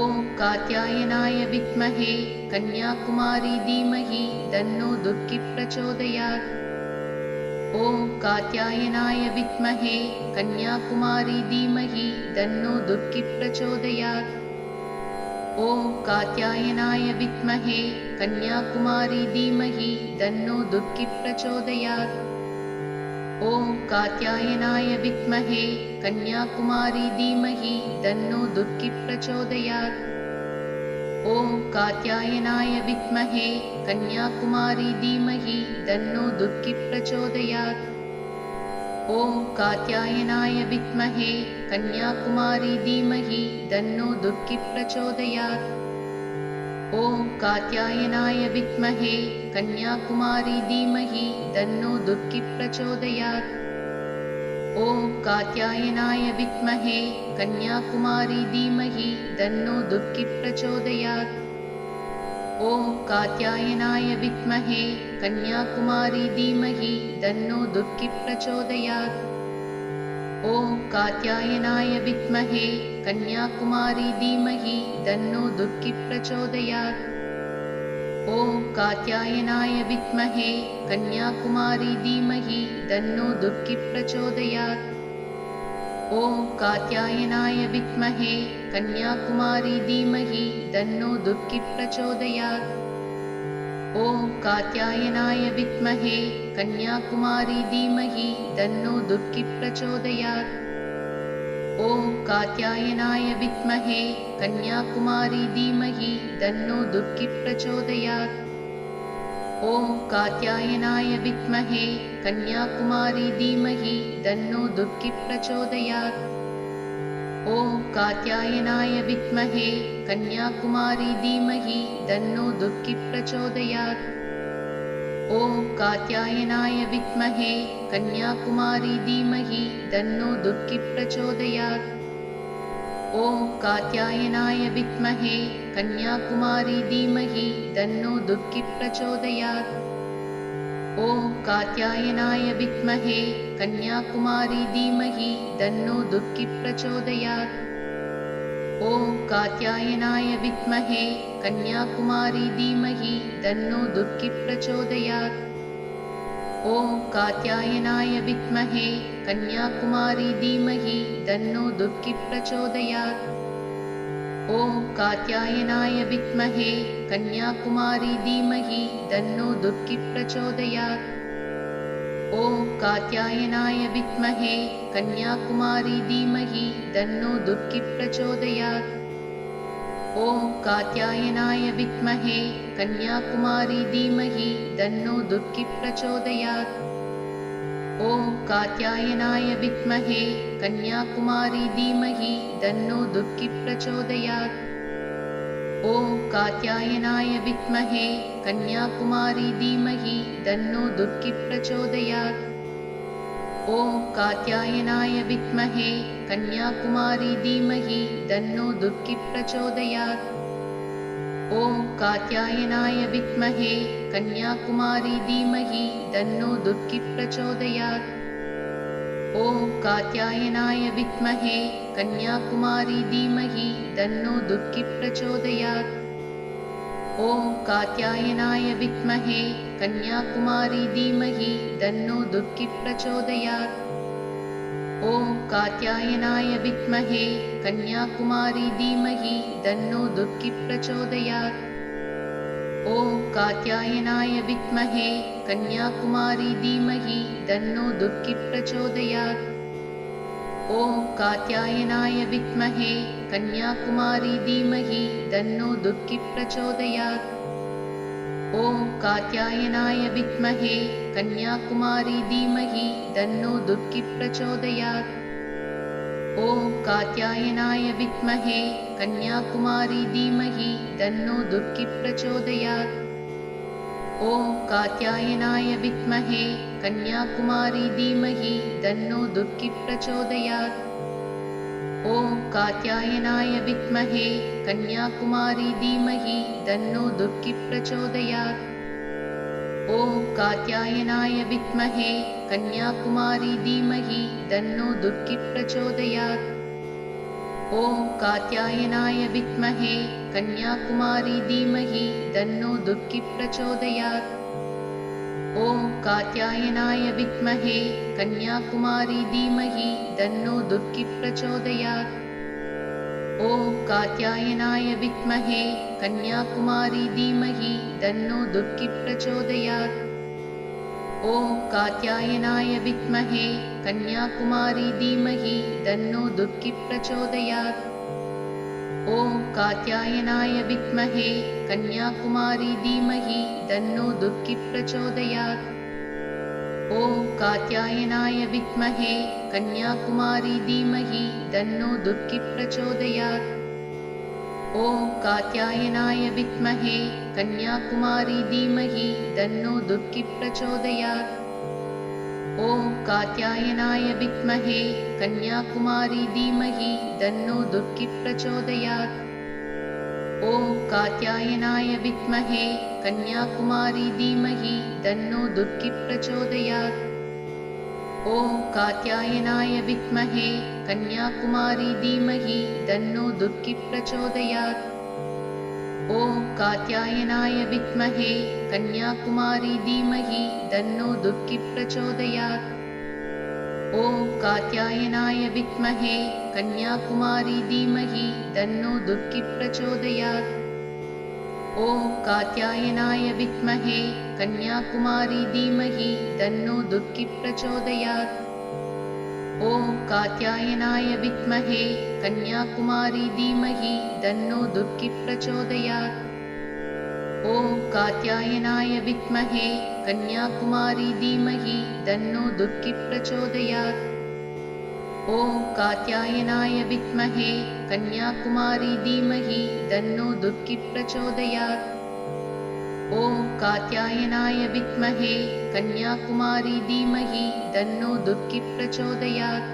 ॐ कात्यायनाय विद्महे कन्याकुमारी धीमहि तन्नो दुर्गि प्रचोदयात्। ॐ कात्यायनाय विद्महे कन्याकुमारी धीमहि तन्नो दुर्गि प्रचोदयात्। ॐ कात्यायनाय विद्महे कन्याकुमारी धीमहि तन्नो दुर्गि प्रचोदयात् ॐ कात्यायनाय विद्महे कन्याकुमारी धीमहि तन्नो दुर्गि प्रचोदयात्। ॐ कात्यायनाय विद्महे कन्याकुमारी धीमहि तन्नो दुर्गि प्रचोदयात्। ॐ कात्यायनाय विद्महे कन्याकुमारी धीमहि तन्नो दुर्गि प्रचोदयात् ॐ कात्यायनाय विद्महे कन्याकुमारी धीमहि तन्नो दुर्गि प्रचोदयात्। ॐ कात्यायनाय विद्महे कन्याकुमारी धीमहि तन्नो दुर्गि प्रचोदयात्। ॐ कात्यायनाय विद्महे कन्याकुमारी धीमहि तन्नो दुर्गि प्रचोदयात् ॐ कात्यायनाय विद्महे कन्याकुमारी धीमहि तन्नो दुर्गि प्रचोदयात्। ॐ कात्यायनाय विद्महे कन्याकुमारी धीमहि तन्नो दुर्गि प्रचोदयात्। ॐ कात्यायनाय विद्महे कन्याकुमारी धीमहि तन्नो दुर्गि प्रचोदयात्। ॐ कात्यायनाय विद्महे कन्याकुमारी धीमहि तन्नो दुर्गि प्रचोदयात् ॐ कात्यायनाय विद्महे कन्याकुमारी धीमहि तन्नो दुर्गि प्रचोदयात् ॐ कात्यायनाय विद्महे कन्याकुमारी धीमहि तन्नो दुर्गि प्रचोदयात् ॐ कात्यायनाय विद्महे कन्याकुमारी धीमहि तन्नो दुर्गि प्रचोदयात् ॐ कात्यायनाय विद्महे कन्याकुमारी धीमहि तन्नो दुर्गि प्रचोदयात्। ॐ कात्यायनाय विद्महे कन्याकुमारी धीमहि तन्नो दुर्गि प्रचोदयात्। ॐ कात्यायनाय विद्महे कन्याकुमारी धीमहि तन्नो दुर्गि प्रचोदयात् ॐ कात्यायनाय विद्महे कन्याकुमारी धीमहि तन्नो दुर्गि प्रचोदयात्। ॐ कात्यायनाय विद्महे कन्याकुमारी धीमहि तन्नो दुर्गि प्रचोदयात्। ॐ कात्यायनाय विद्महे कन्याकुमारी धीमहि तन्नो दुर्गि प्रचोदयात् ॐ कात्यायनाय विद्महे कन्याकुमारी धीमहि तन्नो दुर्गि प्रचोदयात्। ॐ कात्यायनाय विद्महे कन्याकुमारी धीमहि तन्नो दुर्गि प्रचोदयात्। ॐ कात्यायनाय विद्महे कन्याकुमारी धीमहि तन्नो दुर्गि प्रचोदयात् ॐ कात्यायनाय विद्महे कन्याकुमारी धीमहि तन्नो दुर्गि प्रचोदयात्। ॐ कात्यायनाय विद्महे कन्याकुमारी धीमहि तन्नो दुर्गि प्रचोदयात्। ॐ कात्यायनाय विद्महे कन्याकुमारी धीमहि तन्नो दुर्गि प्रचोदयात् ॐ कात्यायनाय विद्महे कन्याकुमारी धीमहि तन्नो दुर्गि प्रचोदयात्। ॐ कात्यायनाय विद्महे कन्याकुमारी धीमहि तन्नो दुर्गि प्रचोदयात्। ॐ कात्यायनाय विद्महे कन्याकुमारी धीमहि तन्नो दुर्गि प्रचोदयात् ॐ कात्यायनाय विद्महे कन्याकुमारी धीमहि तन्नो दुर्गि प्रचोदयात्। ॐ कात्यायनाय विद्महे कन्याकुमारी धीमहि तन्नो दुर्गि प्रचोदयात्। ॐ कात्यायनाय विद्महे कन्याकुमारी धीमहि तन्नो दुर्गि प्रचोदयात् ॐ कात्यायनाय विद्महे कन्याकुमारी धीमहि तन्नो दुर्गि प्रचोदयात्। ॐ कात्यायनाय विद्महे कन्याकुमारी धीमहि तन्नो दुर्गि प्रचोदयात्। ॐ कात्यायनाय विद्महे कन्याकुमारी धीमहि तन्नो दुर्गि प्रचोदयात् ॐ कात्यायनाय विद्महे कन्याकुमारी धीमहि तन्नो दुर्गि प्रचोदयात्। ॐ कात्यायनाय विद्महे कन्याकुमारी धीमहि तन्नो दुर्गि प्रचोदयात्। ॐ कात्यायनाय विद्महे कन्याकुमारी धीमहि तन्नो दुर्गि प्रचोदयात् ॐ कात्यायनाय विद्महे कन्याकुमारी धीमहि तन्नो दुर्गि प्रचोदयात्। ॐ कात्यायनाय विद्महे कन्याकुमारी धीमहि तन्नो दुर्गि प्रचोदयात्। ॐ कात्यायनाय विद्महे कन्याकुमारी धीमहि तन्नो दुर्गि प्रचोदयात् ॐ कात्यायनाय विद्महे कन्याकुमारी धीमहि तन्नो दुर्गि प्रचोदयात्। ॐ कात्यायनाय विद्महे कन्याकुमारी धीमहि तन्नो दुर्गि प्रचोदयात्। ॐ कात्यायनाय विद्महे कन्याकुमारी धीमहि तन्नो दुर्गि प्रचोदयात्। ॐ कात्यायनाय विद्महे कन्याकुमारी धीमहि तन्नो दुर्गि प्रचोदयात्। ॐ कात्यायनाय विद्महे कन्याकुमारी धीमहि तन्नो दुर्गि प्रचोदयात्। ॐ कात्यायनाय विद्महे कन्याकुमारी धीमहि तन्नो दुर्गि प्रचोदयात्। ॐ कात्यायनाय विद्महे कन्याकुमारी धीमहि तन्नो दुर्गि प्रचोदयात् ॐ कात्यायनाय विद्महे कन्याकुमारी धीमहि तन्नो दुर्गि प्रचोदयात्। ॐ कात्यायनाय विद्महे कन्याकुमारी धीमहि तन्नो दुर्गि प्रचोदयात्। ॐ कात्यायनाय विद्महे कन्याकुमारी धीमहि तन्नो दुर्गि प्रचोदयात् ॐ कात्यायनाय विद्महे कन्याकुमारी धीमहि तन्नो दुर्गि प्रचोदयात्। ॐ कात्यायनाय विद्महे कन्याकुमारी धीमहि तन्नो दुर्गि प्रचोदयात्।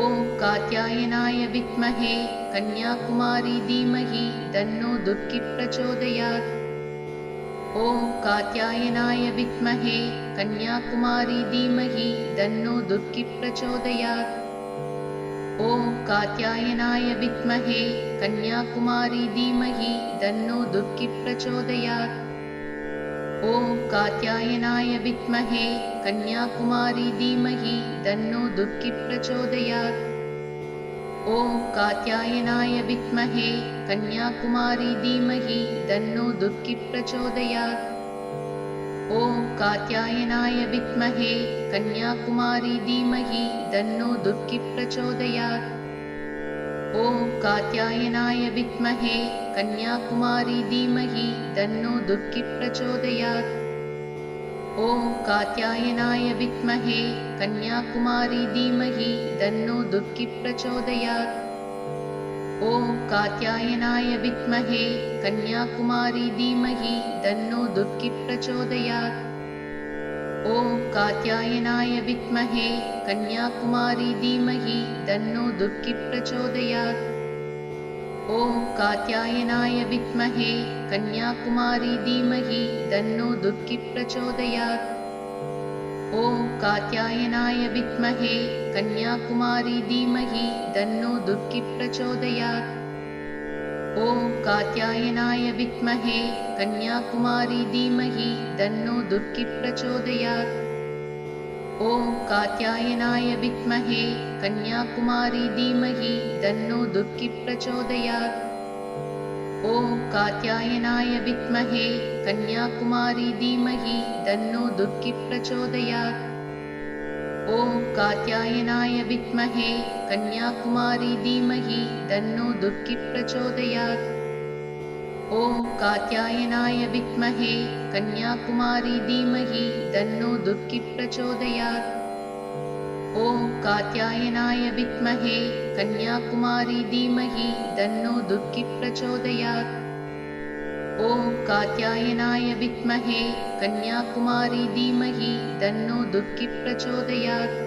ॐ कात्यायनाय विद्महे कन्याकुमारी धीमहि तन्नो दुर्गि प्रचोदयात् ॐ कात्यायनाय विद्महे कन्याकुमारी धीमहि तन्नो दुर्गि प्रचोदयात्। ॐ कात्यायनाय विद्महे कन्याकुमारी धीमहि तन्नो दुर्गि प्रचोदयात्। ॐ कात्यायनाय विद्महे कन्याकुमारी धीमहि तन्नो दुर्गि प्रचोदयात् ॐ कात्यायनाय विद्महे कन्याकुमारी धीमहि तन्नो दुर्गि प्रचोदयात्। ॐ कात्यायनाय विद्महे कन्याकुमारी धीमहि तन्नो दुर्गि प्रचोदयात्। ॐ कात्यायनाय विद्महे कन्याकुमारी धीमहि तन्नो दुर्गि प्रचोदयात् ॐ कात्यायनाय विद्महे कन्याकुमारी धीमहि तन्नो दुर्गि प्रचोदयात्। ॐ कात्यायनाय विद्महे कन्याकुमारी धीमहि तन्नो दुर्गि प्रचोदयात्। ॐ कात्यायनाय विद्महे कन्याकुमारी धीमहि तन्नो दुर्गि प्रचोदयात् ॐ कात्यायनाय विद्महे कन्याकुमारी धीमहि तन्नो दुर्गि प्रचोदयात्। ॐ कात्यायनाय विद्महे कन्याकुमारी धीमहि तन्नो दुर्गि प्रचोदयात्। ॐ कात्यायनाय विद्महे कन्याकुमारी धीमहि तन्नो दुर्गि प्रचोदयात् ॐ कात्यायनाय विद्महे कन्याकुमारी धीमहि तन्नो दुर्गि प्रचोदयात्। ॐ कात्यायनाय विद्महे कन्याकुमारी धीमहि तन्नो दुर्गि प्रचोदयात्। ॐ कात्यायनाय विद्महे कन्याकुमारी धीमहि तन्नो दुर्गि प्रचोदयात् ॐ कात्यायनाय विद्महे कन्याकुमारी धीमहि तन्नो दुर्गि प्रचोदयात्। ॐ कात्यायनाय विद्महे कन्याकुमारी धीमहि तन्नो दुर्गि प्रचोदयात्। ॐ कात्यायनाय विद्महे कन्याकुमारी धीमहि तन्नो दुर्गि प्रचोदयात्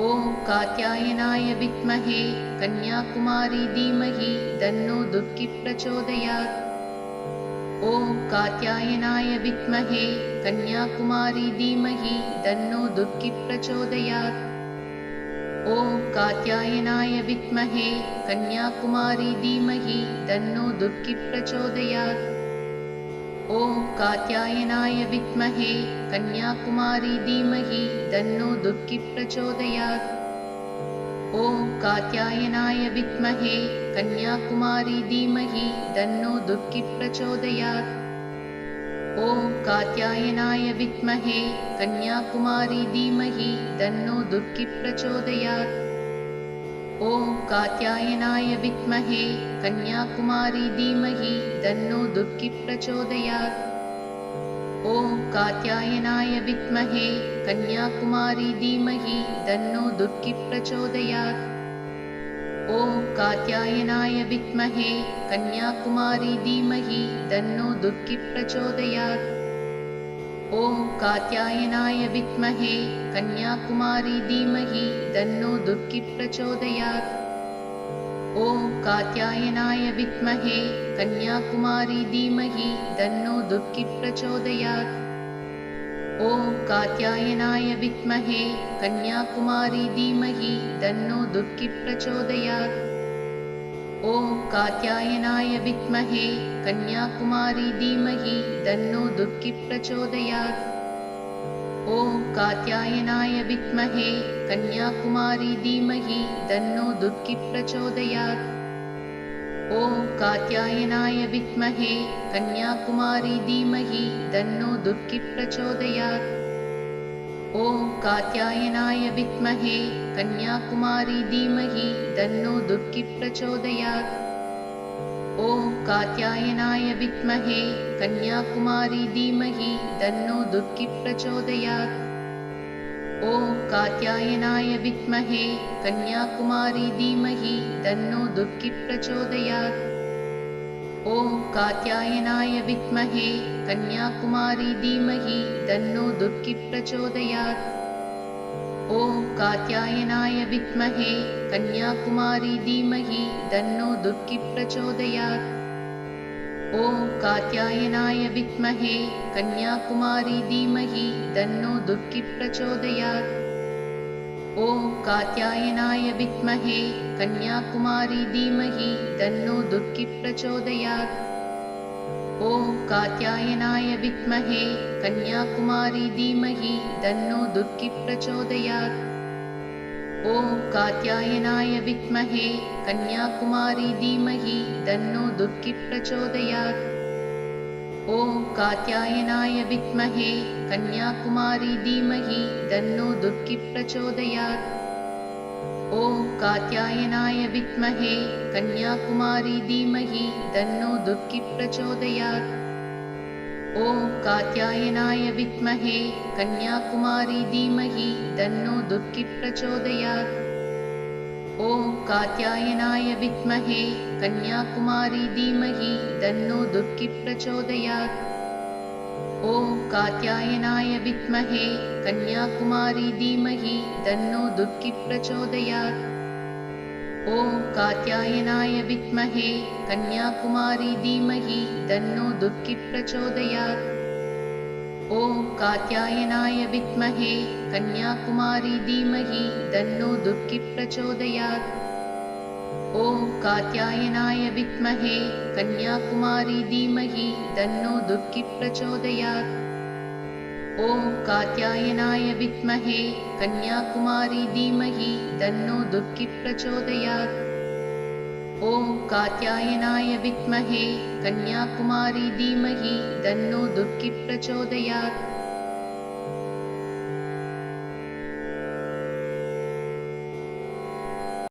ॐ कात्यायनाय विद्महे कन्याकुमारी धीमहि तन्नो दुर्गि प्रचोदयात्। ॐ कात्यायनाय विद्महे कन्याकुमारी धीमहि तन्नो दुर्गि प्रचोदयात्। ॐ कात्यायनाय विद्महे कन्याकुमारी धीमहि तन्नो दुर्गि प्रचोदयात् ॐ कात्यायनाय विद्महे कन्याकुमारी धीमहि तन्नो दुर्गि प्रचोदयात्। ॐ कात्यायनाय विद्महे कन्याकुमारी धीमहि तन्नो दुर्गि प्रचोदयात्। ॐ कात्यायनाय विद्महे कन्याकुमारी धीमहि तन्नो दुर्गि प्रचोदयात् ॐ कात्यायनाय विद्महे कन्याकुमारी धीमहि तन्नो दुर्गि प्रचोदयात्। ॐ कात्यायनाय विद्महे कन्याकुमारी धीमहि तन्नो दुर्गि प्रचोदयात्। ॐ कात्यायनाय विद्महे कन्याकुमारी धीमहि तन्नो दुर्गि प्रचोदयात् ॐ कात्यायनाय विद्महे कन्याकुमारी धीमहि तन्नो दुर्गि प्रचोदयात्। ॐ कात्यायनाय विद्महे कन्याकुमारी धीमहि तन्नो दुर्गि प्रचोदयात्। ॐ कात्यायनाय विद्महे कन्याकुमारी धीमहि तन्नो दुर्गि प्रचोदयात् ॐ कात्यायनाय विद्महे कन्याकुमारी धीमहि तन्नो दुर्गि प्रचोदयात्। ॐ कात्यायनाय विद्महे कन्याकुमारी धीमहि तन्नो दुर्गि प्रचोदयात्। ॐ कात्यायनाय विद्महे कन्याकुमारी धीमहि तन्नो दुर्गि प्रचोदयात् ॐ कात्यायनाय विद्महे कन्याकुमारी धीमहि तन्नो दुर्गि प्रचोदयात्। ॐ कात्यायनाय विद्महे कन्याकुमारी धीमहि तन्नो दुर्गि प्रचोदयात्। ॐ कात्यायनाय विद्महे कन्याकुमारी धीमहि तन्नो दुर्गि प्रचोदयात् ॐ कात्यायनाय विद्महे कन्याकुमारी धीमहि तन्नो दुर्गि प्रचोदयात्। ॐ कात्यायनाय विद्महे कन्याकुमारी धीमहि तन्नो दुर्गि प्रचोदयात्। ॐ कात्यायनाय विद्महे कन्याकुमारी धीमहि तन्नो दुर्गि प्रचोदयात् ॐ कात्यायनाय विद्महे कन्याकुमारी धीमहि तन्नो दुर्गि प्रचोदयात्। ॐ कात्यायनाय विद्महे कन्याकुमारी धीमहि तन्नो दुर्गि प्रचोदयात्। ॐ कात्यायनाय विद्महे कन्याकुमारी धीमहि तन्नो दुर्गि प्रचोदयात्। ॐ कात्यायनाय विद्महे कन्याकुमारी धीमहि तन्नो दुर्गि प्रचोदयात्। ॐ कात्यायनाय विद्महे कन्याकुमारी धीमहि तन्नो दुर्गि प्रचोदयात्। ॐ कात्यायनाय विद्महे कन्याकुमारी धीमहि तन्नो दुर्गि प्रचोदयात्। ॐ कात्यायनाय विद्महे कन्याकुमारी धीमहि तन्नो दुर्गि प्रचोदयात् ॐ कात्यायनाय विद्महे कन्याकुमारी धीमहि तन्नो दुर्गि प्रचोदयात्। ॐ कात्यायनाय विद्महे कन्याकुमारी धीमहि तन्नो दुर्गि प्रचोदयात्। ॐ कात्यायनाय विद्महे कन्याकुमारी धीमहि तन्नो दुर्गि प्रचोदयात् ॐ कात्यायनाय विद्महे कन्याकुमारी धीमहि तन्नो दुर्गि प्रचोदयात्। ॐ कात्यायनाय विद्महे कन्याकुमारी धीमहि तन्नो दुर्गि प्रचोदयात्। ॐ कात्यायनाय विद्महे कन्याकुमारी धीमहि तन्नो दुर्गि प्रचोदयात्